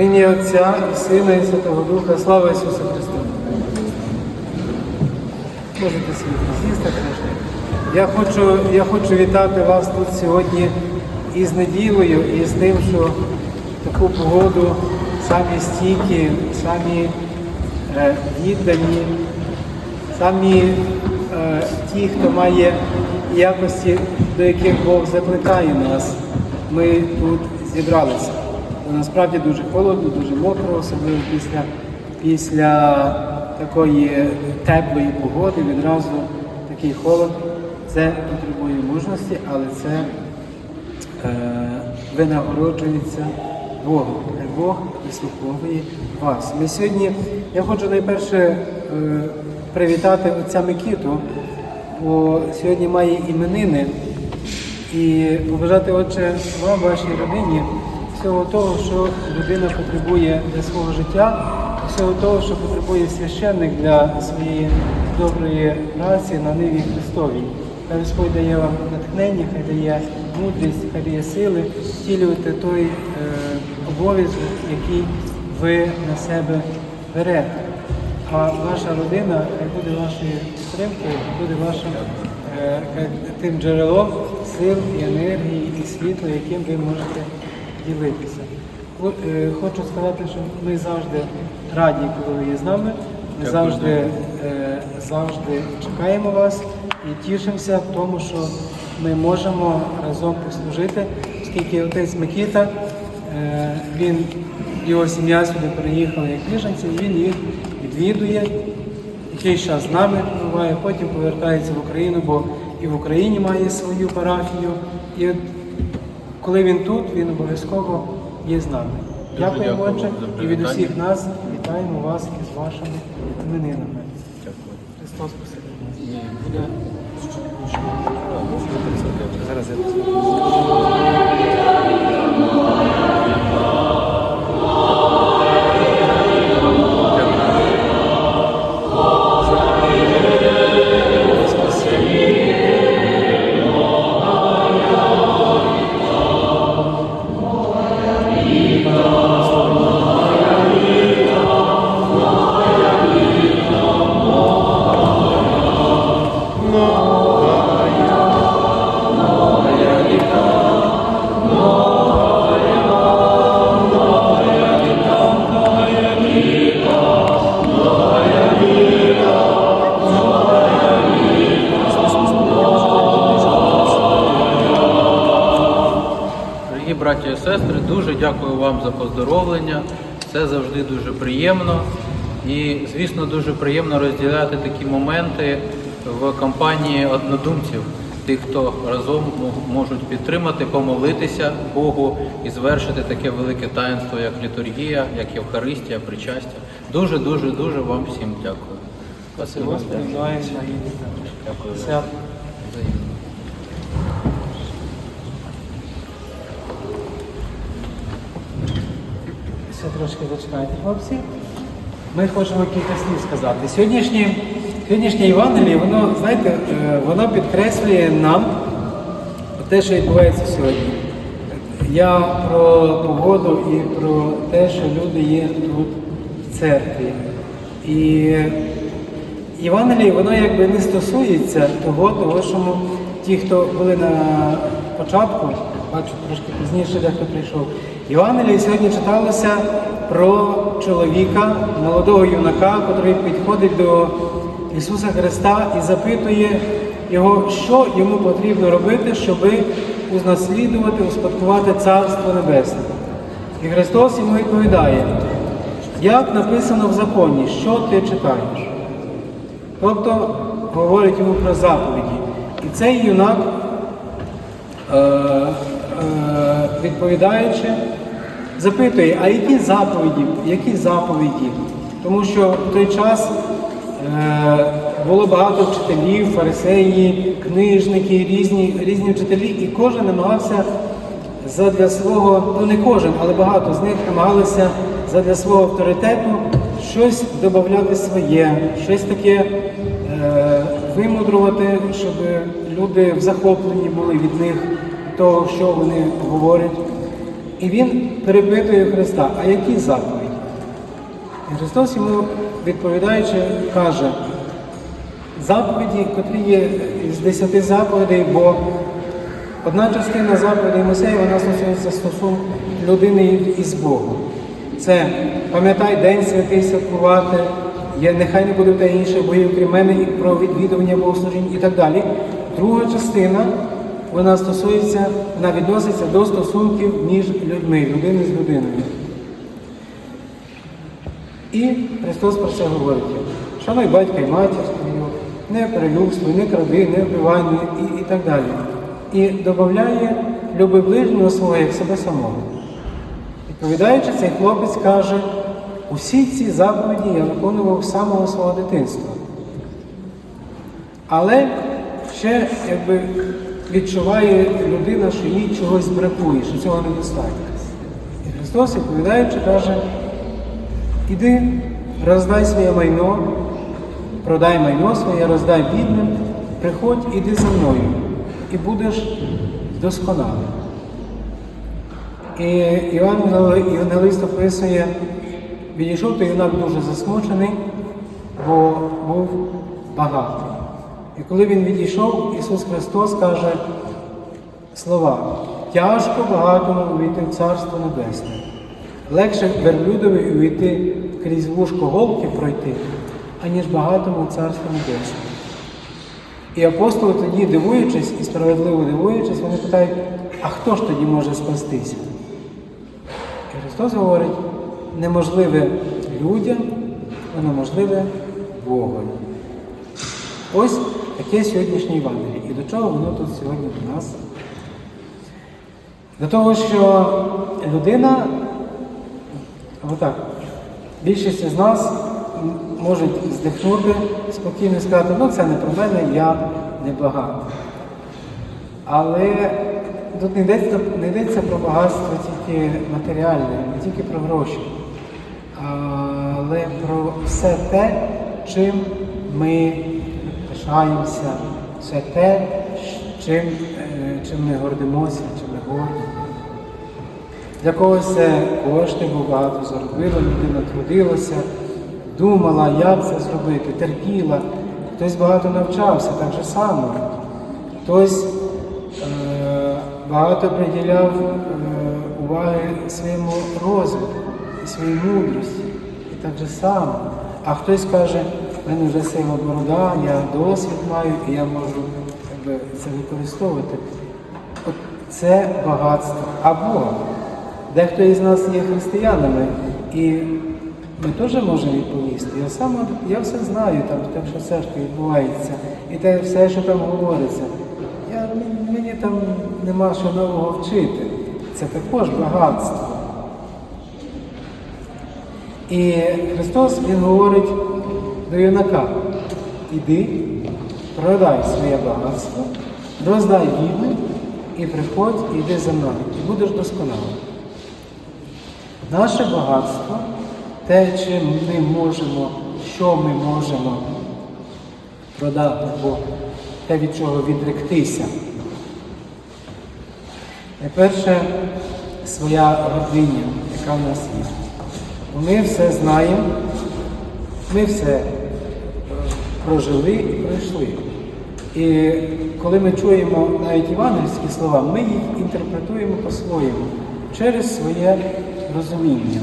Ім'я Отця і Сина і Святого Духа, слава Ісусу Христу. Можете трошки. Я хочу, я хочу вітати вас тут сьогодні із неділею, і з тим, що таку погоду самі стійкі, самі е, віддані, самі е, ті, хто має якості, до яких Бог закликає нас, ми тут зібралися. Бо насправді дуже холодно, дуже мокро, особливо після, після такої теплої погоди відразу такий холод. Це потребує мужності, але це е, винагороджується Богом. Бог вислуховує вас. Ми сьогодні, я хочу найперше е, привітати отця Микіту, бо сьогодні має іменини. І побажати, отче, вам, вашій родині, всього того, що людина потребує для свого життя, всього того, що потребує священник для своєї доброї праці на ниві Христовій. Хай Господь дає вам натхнення, хай дає мудрість, хай дає сили втілювати той е, обов'язок, який ви на себе берете. А ваша родина хай буде вашою підтримкою, буде вашим е, тим джерелом сил і енергії і світла, яким ви можете ділитися. Е, Хочу сказати, що ми завжди раді, коли ви є з нами. Ми завжди, е, завжди чекаємо вас і тішимося в тому, що ми можемо разом послужити, оскільки отець Микита, е, він його сім'я сюди переїхала як біженці, він їх відвідує, якийсь час з нами буває, потім повертається в Україну, бо і в Україні має свою парафію. І от коли він тут, він обов'язково є з нами. Дуже Дякуємо, дякую отче, і від усіх нас вітаємо вас із вашими іменинами. Дякую. Христос посеред нас. Зараз я браті і сестри, дуже дякую вам за поздоровлення. Це завжди дуже приємно. І, звісно, дуже приємно розділяти такі моменти в компанії однодумців, тих, хто разом можуть підтримати, помолитися Богу і звершити таке велике таїнство, як літургія, як Євхаристія, причастя. Дуже, дуже, дуже вам всім дякую. Спасибо, Дякую. Ще трошки зачекайте, хлопці. Ми хочемо кілька слів сказати. Сьогоднішнє, сьогоднішнє Євангеліє, воно, знаєте, е, воно підкреслює нам те, що відбувається сьогодні. Я про погоду і про те, що люди є тут в церкві. І Євангеліє, воно якби не стосується того, того, що ми, ті, хто були на початку, бачу, трошки пізніше дехто прийшов. Євангеліє сьогодні читалося про чоловіка, молодого юнака, який підходить до Ісуса Христа і запитує його, що йому потрібно робити, щоб унаслідувати, успадкувати Царство Небесне. І Христос йому відповідає, як написано в законі, що ти читаєш? Тобто говорить йому про заповіді. І цей юнак, відповідаючи, запитує, а які заповіді? Які заповіді? Тому що в той час е, було багато вчителів, фарисеї, книжники, різні, різні вчителі, і кожен намагався задля свого, ну не кожен, але багато з них намагалися задля свого авторитету щось додати своє, щось таке е, вимудрувати, щоб люди в захопленні були від них, того, що вони говорять. І він перепитує Христа, а які заповіді? І Христос йому відповідаючи каже, заповіді, котрі є з десяти заповідей, бо одна частина заповідей Мойсея, вона стосується стосунку людини із Богом. Це пам'ятай день святий святкувати, є, нехай не буде те інших богів, крім мене, і про відвідування богослужінь і так далі. Друга частина, вона стосується, вона відноситься до стосунків між людьми, людини з людиною. І Христос про це говорить. Шануй батька і матір свою, не перелюбствуй, не кради, не вбивай, і, і так далі. І додає люби ближнього свого як себе самого. Відповідаючи, цей хлопець каже, усі ці заповіді я виконував з самого свого дитинства. Але ще якби відчуває людина, що їй чогось бракує, що цього недостатньо. І Христос, відповідаючи, каже, іди, роздай своє майно, продай майно своє, роздай бідним, приходь, іди за мною, і будеш досконалий. І Іван Євангелист описує, відійшов той юнак дуже засмучений, бо був багатий. І коли він відійшов, Ісус Христос каже слова, тяжко багатому увійти в Царство Небесне. Легше верблюдові увійти крізь вушко голки пройти, аніж багатому в Царство Небесне. І апостоли тоді, дивуючись і справедливо дивуючись, вони питають, а хто ж тоді може спастися? Христос говорить, неможливе людям, воно можливе Богові. Ось таке сьогоднішнє Євангеліє. І до чого воно тут сьогодні до нас? До того, що людина, отак, більшість з нас можуть здихнути спокійно і сказати, ну це не про мене, я не багатий. Але тут не йдеться, не йдеться про багатство тільки матеріальне, не тільки про гроші, але про все те, чим ми пишаємося, все те, чим, е, чим ми гордимося, чим ми горді. Для когось це кошти, багато заробила, людина трудилася, думала, як це зробити, терпіла. Хтось багато навчався, так же само. Хтось е, багато приділяв е, уваги своєму розвитку і своїй мудрості. І так же само. А хтось каже, в мене вже сила борода, я досвід маю і я можу якби, це використовувати. От це багатство. Або дехто із нас є християнами, і ми теж можемо відповісти. Я сам я все знаю, там, те, що в церкві відбувається, і те все, що там говориться. Я, мені там нема що нового вчити. Це також багатство. І Христос Він говорить до юнака, іди, продай своє багатство, роздай бідним і приходь, і йди за мною, і будеш досконалим. Наше багатство, те, чим ми можемо, що ми можемо продати, або те, від чого відректися. Найперше, своя родиня, яка в нас є. Бо Ми все знаємо, ми все прожили і пройшли. І коли ми чуємо навіть євангельські слова, ми їх інтерпретуємо по-своєму, через своє розуміння.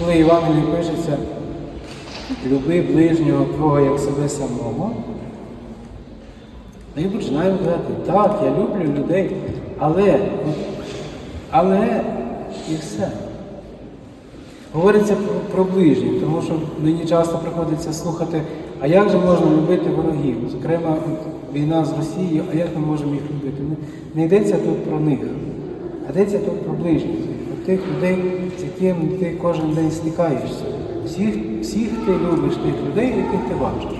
Коли Євангелії пишеться, люби ближнього твого як себе самого, ми починаємо казати, так, я люблю людей, але, але і все. Говориться про, ближніх, тому що мені часто приходиться слухати, а як же можна любити ворогів? Зокрема, війна з Росією, а як ми можемо їх любити? Не, не йдеться тут про них, а йдеться тут про ближніх, про тих людей, з якими ти кожен день стикаєшся. Всіх, всіх ти любиш тих людей, яких ти бачиш.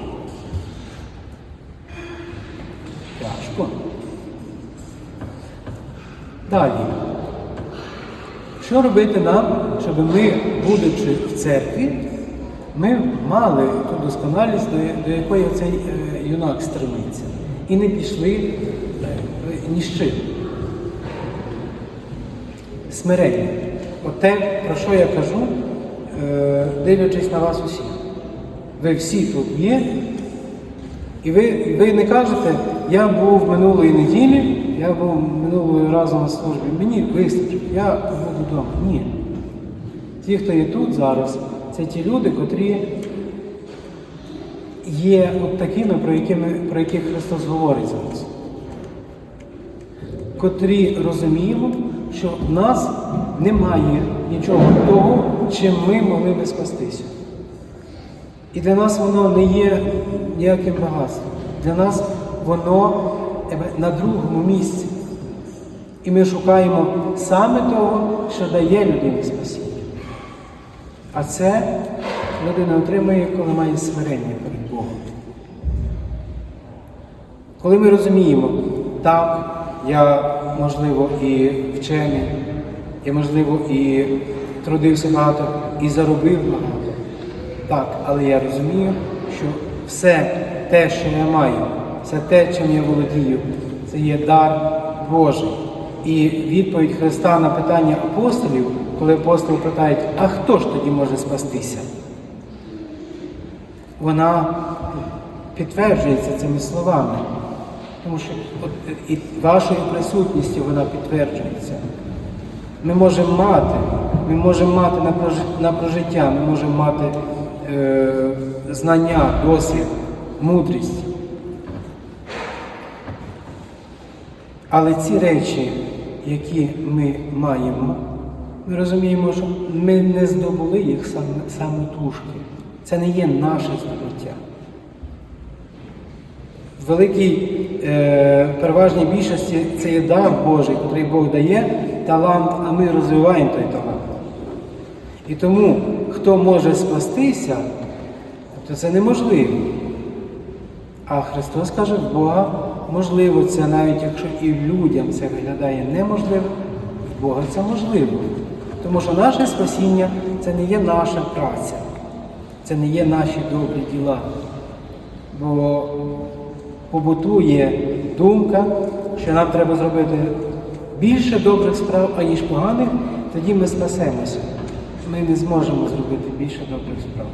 Тяжко. Далі. Що робити нам, щоб ми, будучи в церкві, ми мали ту досконалість, до, якої цей е, юнак стремиться, і не пішли е, ні з чим. смирення. От те, про що я кажу, е, дивлячись на вас усіх. Ви всі тут є, і ви, ви не кажете, я був минулої неділі, я був минулого разу на службі, мені вистачить, я буду вдома. Ні. Ті, хто є тут зараз, це ті люди, котрі є от такими, про, якими, про яких Христос говорить зараз. Котрі розуміємо, що в нас немає нічого того, чим ми могли би спастися. І для нас воно не є ніяким багатством. Для нас воно якби, на другому місці. І ми шукаємо саме того, що дає людині спасіння. А це людина отримує, коли має смирення перед Богом. Коли ми розуміємо, так, я, можливо, і вчений, я, можливо, і трудився багато, і заробив багато. Так, але я розумію, що все те, що я маю, все те, чим я володію, це є дар Божий. І відповідь Христа на питання апостолів, коли апостоли питають, а хто ж тоді може спастися? Вона підтверджується цими словами. Тому що і вашою присутністю вона підтверджується. Ми можемо мати, ми можемо мати на прожиття, ми можемо мати е, знання, досвід, мудрість. Але ці речі, які ми маємо, ми розуміємо, що ми не здобули їх сам, самотужки. Це не є наше здобуття. В великій е, переважній більшості це є дар Божий, який Бог дає, талант, а ми розвиваємо той талант. І тому, хто може спастися, то це неможливо. А Христос каже, Бога можливо це, навіть якщо і людям це виглядає неможливо, в Бога це можливо. Тому що наше спасіння це не є наша праця, це не є наші добрі діла. Бо побутує думка, що нам треба зробити більше добрих справ, аніж поганих, тоді ми спасемося. Ми не зможемо зробити більше добрих справ.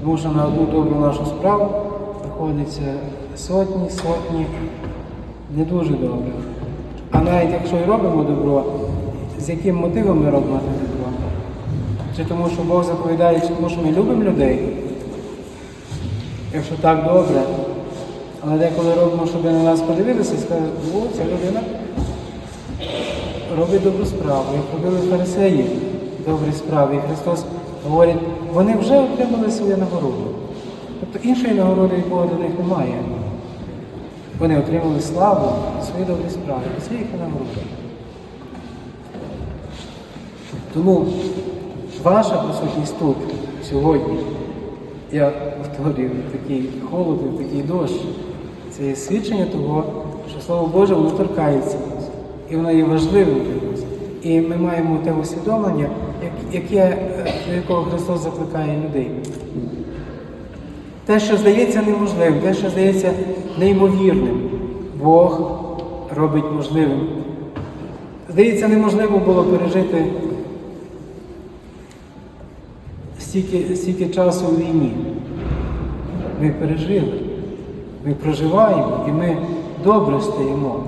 Тому що на одну добру нашу справу приходиться сотні, сотні не дуже добрих. А навіть якщо і робимо добро, з яким мотивом ми робимо це добро? Чи тому, що Бог заповідає, чи тому, що ми любимо людей? Якщо так добре, але деколи робимо, щоб на нас подивилися і сказали, о, ця людина робить добру справу, як робили фарисеї добрі справи. І Христос говорить, вони вже отримали свою нагороду. Тобто іншої нагороди Бога до них немає. Вони отримали славу, свої добрі справи. Це їхня нагорода. Тому ваша присутність тут сьогодні, я повторюю, такий холод, такий дощ, це є свідчення того, що Слово Боже воно торкається нас. І воно є важливим для нас. І ми маємо те усвідомлення, яке, до якого Христос закликає людей. Те, що здається неможливим, те, що здається неймовірним, Бог робить можливим. Здається, неможливо було пережити стільки, стільки часу у війні. Ми пережили, ми проживаємо і ми добре стоїмо.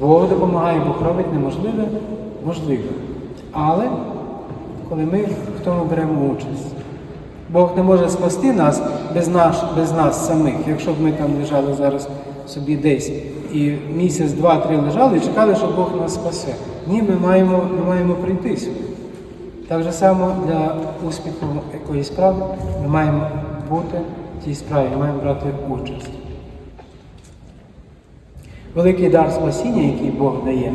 Бог допомагає, Бог робить неможливе можливе. Але коли ми в тому беремо участь. Бог не може спасти нас без нас, без нас самих. Якщо б ми там лежали зараз собі десь і місяць, два, три лежали і чекали, що Бог нас спасе. Ні, ми маємо, ми маємо прийти сюди. Так же само для успіху якоїсь справи ми маємо бути в тій справі, ми маємо брати участь. Великий дар спасіння, який Бог дає,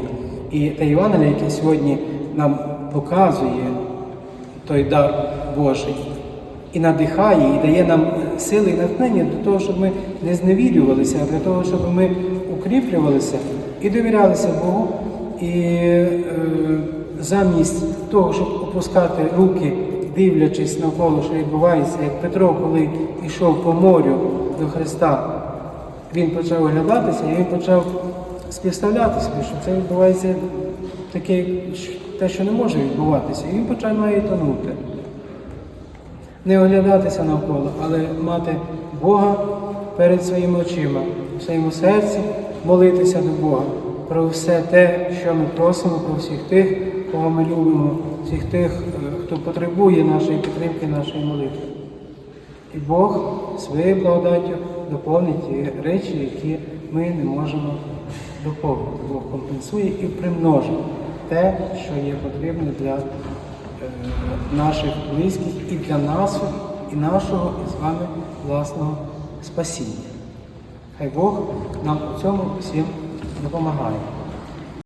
і те Євангеліє, яке сьогодні нам показує той дар Божий, і надихає, і дає нам сили і натхнення для того, щоб ми не зневірювалися, а для того, щоб ми укріплювалися і довірялися Богу. І е, замість того, щоб опускати руки, дивлячись навколо, що відбувається, як Петро, коли йшов по морю до Христа, він почав оглядатися і він почав співставляти собі, що це відбувається таке, те, що не може відбуватися, і він починає тонути. Не оглядатися навколо, але мати Бога перед своїми очима, в своєму серці, молитися до Бога про все те, що ми просимо, про всіх тих, кого ми любимо, всіх тих, е, хто потребує нашої підтримки, нашої молитви. І Бог своєю благодаттю доповнить ті речі, які ми не можемо доповнити. Бог компенсує і примножить те, що є потрібне для наших близьких і для нас, і нашого, і з вами власного спасіння. Хай Бог нам у цьому всім допомагає.